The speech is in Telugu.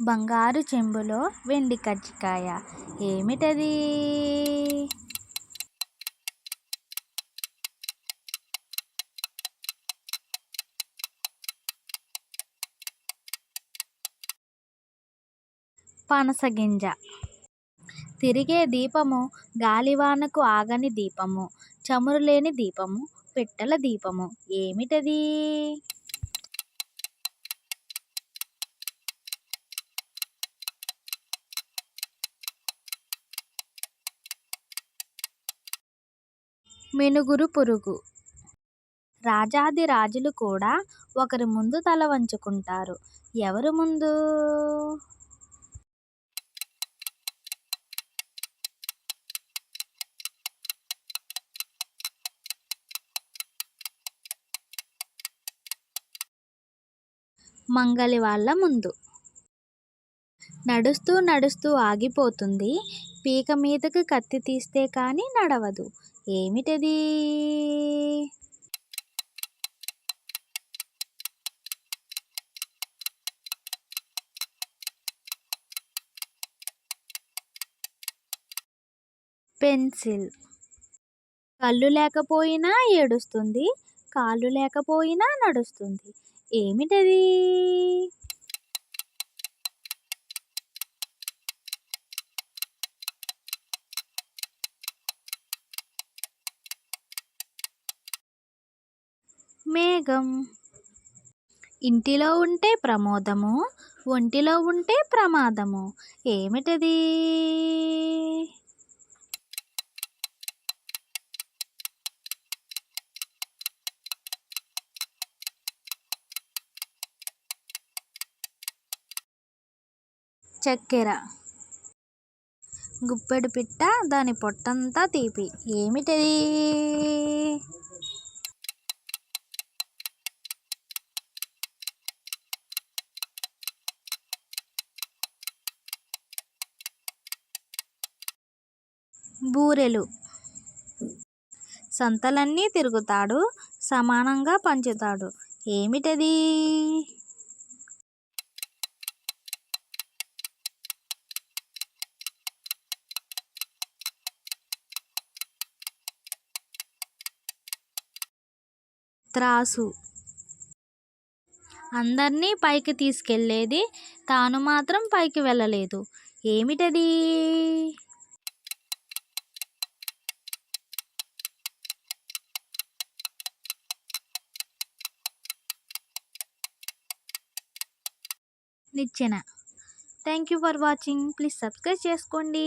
బంగారు చెంబులో వెండి కజ్జికాయ. ఏమిటది? పనసగింజ తిరిగే దీపము గాలివానకు ఆగని దీపము చమురు లేని దీపము పెట్టెల దీపము. ఏమిటది? మినుగురు పురుగు. రాజాది రాజులు కూడా ఒకరి ముందు తల వంచుకుంటారు. ఎవరు ముందు? మంగలి వాళ్ళ ముందు. నడుస్తూ నడుస్తూ ఆగిపోతుంది. పీక మీదకు కత్తి తీస్తే కానీ నడవదు. ఏమిటది? పెన్సిల్. కళ్ళు లేకపోయినా ఏడుస్తుంది. కాళ్ళు లేకపోయినా నడుస్తుంది. ఏమిటది? మేఘం. ఇంటిలో ఉంటే ప్రమోదము ఒంటిలో ఉంటే ప్రమాదము. ఏమిటది? చక్కెర. గుప్పెడు పిట్ట దాని పొట్టంతా తీపి. ఏమిటది? బూరెలు. సంతలన్నీ తిరుగుతాడు సమానంగా పంచుతాడు. ఏమిటది? త్రాసు. అందరినీ పైకి తీసుకెళ్ళేది తాను మాత్రం పైకి వెళ్ళలేదు. ఏమిటది? నిచ్చెన. Thank you for watching please subscribe చేసుకోండి.